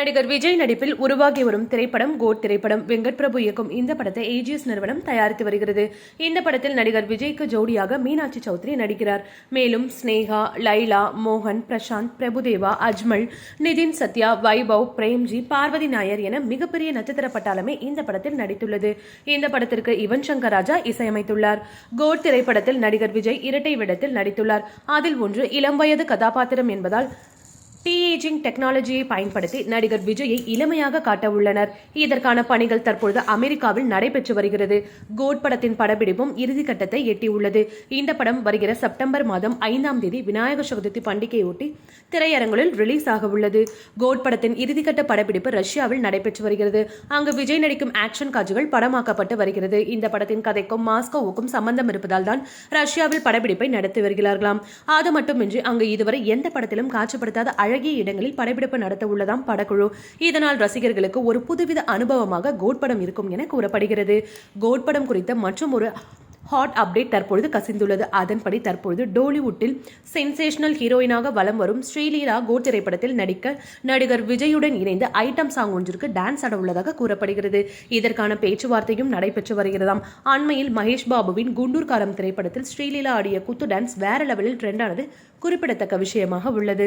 நடிகர் விஜய் நடிப்பில் உருவாகி வரும் திரைப்படம் கோட் திரைப்படம். வெங்கட் பிரபு இயக்கும் இந்த படத்தை ஏஜிஎஸ் நிறுவனம் தயாரித்து வருகிறது. இந்த படத்தில் நடிகர் விஜய்க்கு ஜோடியாக மீனாட்சி சௌத்ரி நடிக்கிறார். மேலும் ஸ்னேகா லைலா மோகன் பிரசாந்த் பிரபுதேவா அஜ்மல் நிதின் சத்யா வைபவ் பிரேம்ஜி பார்வதி நாயர் என மிகப்பெரிய நட்சத்திர பட்டாளமே இந்த படத்தில் நடித்துள்ளது. இந்த படத்திற்கு யுவன் சங்கர் ராஜா இசையமைத்துள்ளார். கோட் திரைப்படத்தில் நடிகர் விஜய் இரட்டை விடத்தில் நடித்துள்ளார். அதில் ஒன்று இளம் வயது கதாபாத்திரம் என்பதால் டிஏஜிங் டெக்னாலஜியை பயன்படுத்தி நடிகர் விஜயை இளமையாக காட்ட உள்ளனர் இதற்கான பணிகள் தற்பொழுது அமெரிக்காவில் நடைபெற்று வருகிறது. கோட் படத்தின் படப்பிடிப்பும் இறுதிக்கட்டத்தை எட்டியுள்ளது. இந்த படம் வருகிற செப்டம்பர் மாதம் ஐந்தாம் தேதி விநாயகர் சதுர்த்தி பண்டிகையொட்டி திரையரங்குகளில் ரிலீஸ் ஆக உள்ளது. கோட் படத்தின் இறுதிக்கட்ட படப்பிடிப்பு ரஷ்யாவில் நடைபெற்று வருகிறது. அங்கு விஜய் நடிக்கும் ஆக்ஷன் காட்சிகள் படமாக்கப்பட்டு வருகிறது. இந்த படத்தின் கதைக்கும் மாஸ்கோவுக்கும் சம்பந்தம் இருப்பதால் தான் ரஷ்யாவில் படப்பிடிப்பை நடத்தி வருகிறார்களாம். அது மட்டுமின்றி அங்கு இதுவரை எந்த படத்திலும் காட்சிப்படுத்தாத அழகிய இடங்களில் படப்பிடிப்பு நடத்த உள்ளதாம் படக்குழு. இதனால் ரசிகர்களுக்கு ஒரு புதுவித அனுபவமாக கோட் படம் இருக்கும் என கூறப்படுகிறது. கோட் படம் குறித்த மற்றும் ஒரு ஹாட் அப்டேட் தற்பொழுது கசிந்துள்ளது. அதன்படி தற்பொழுது டோலிவுட்டில் சென்சேஷனல் ஹீரோயினாக வலம் வரும் ஸ்ரீலீலா கோட் திரைப்படத்தில் நடிக்க நடிகர் விஜயுடன் இணைந்து ஐட்டம் சாங் ஒன்றிற்கு டான்ஸ் ஆட உள்ளதாக கூறப்படுகிறது. இதற்கான பேச்சுவார்த்தையும் நடைபெற்று வருகிறதாம். அண்மையில் மகேஷ் பாபுவின் குண்டூர்காரம் திரைப்படத்தில் ஸ்ரீலீலா ஆடிய குத்து டான்ஸ் வேற லெவலில் ட்ரெண்டானது குறிப்பிடத்தக்க விஷயமாக உள்ளது.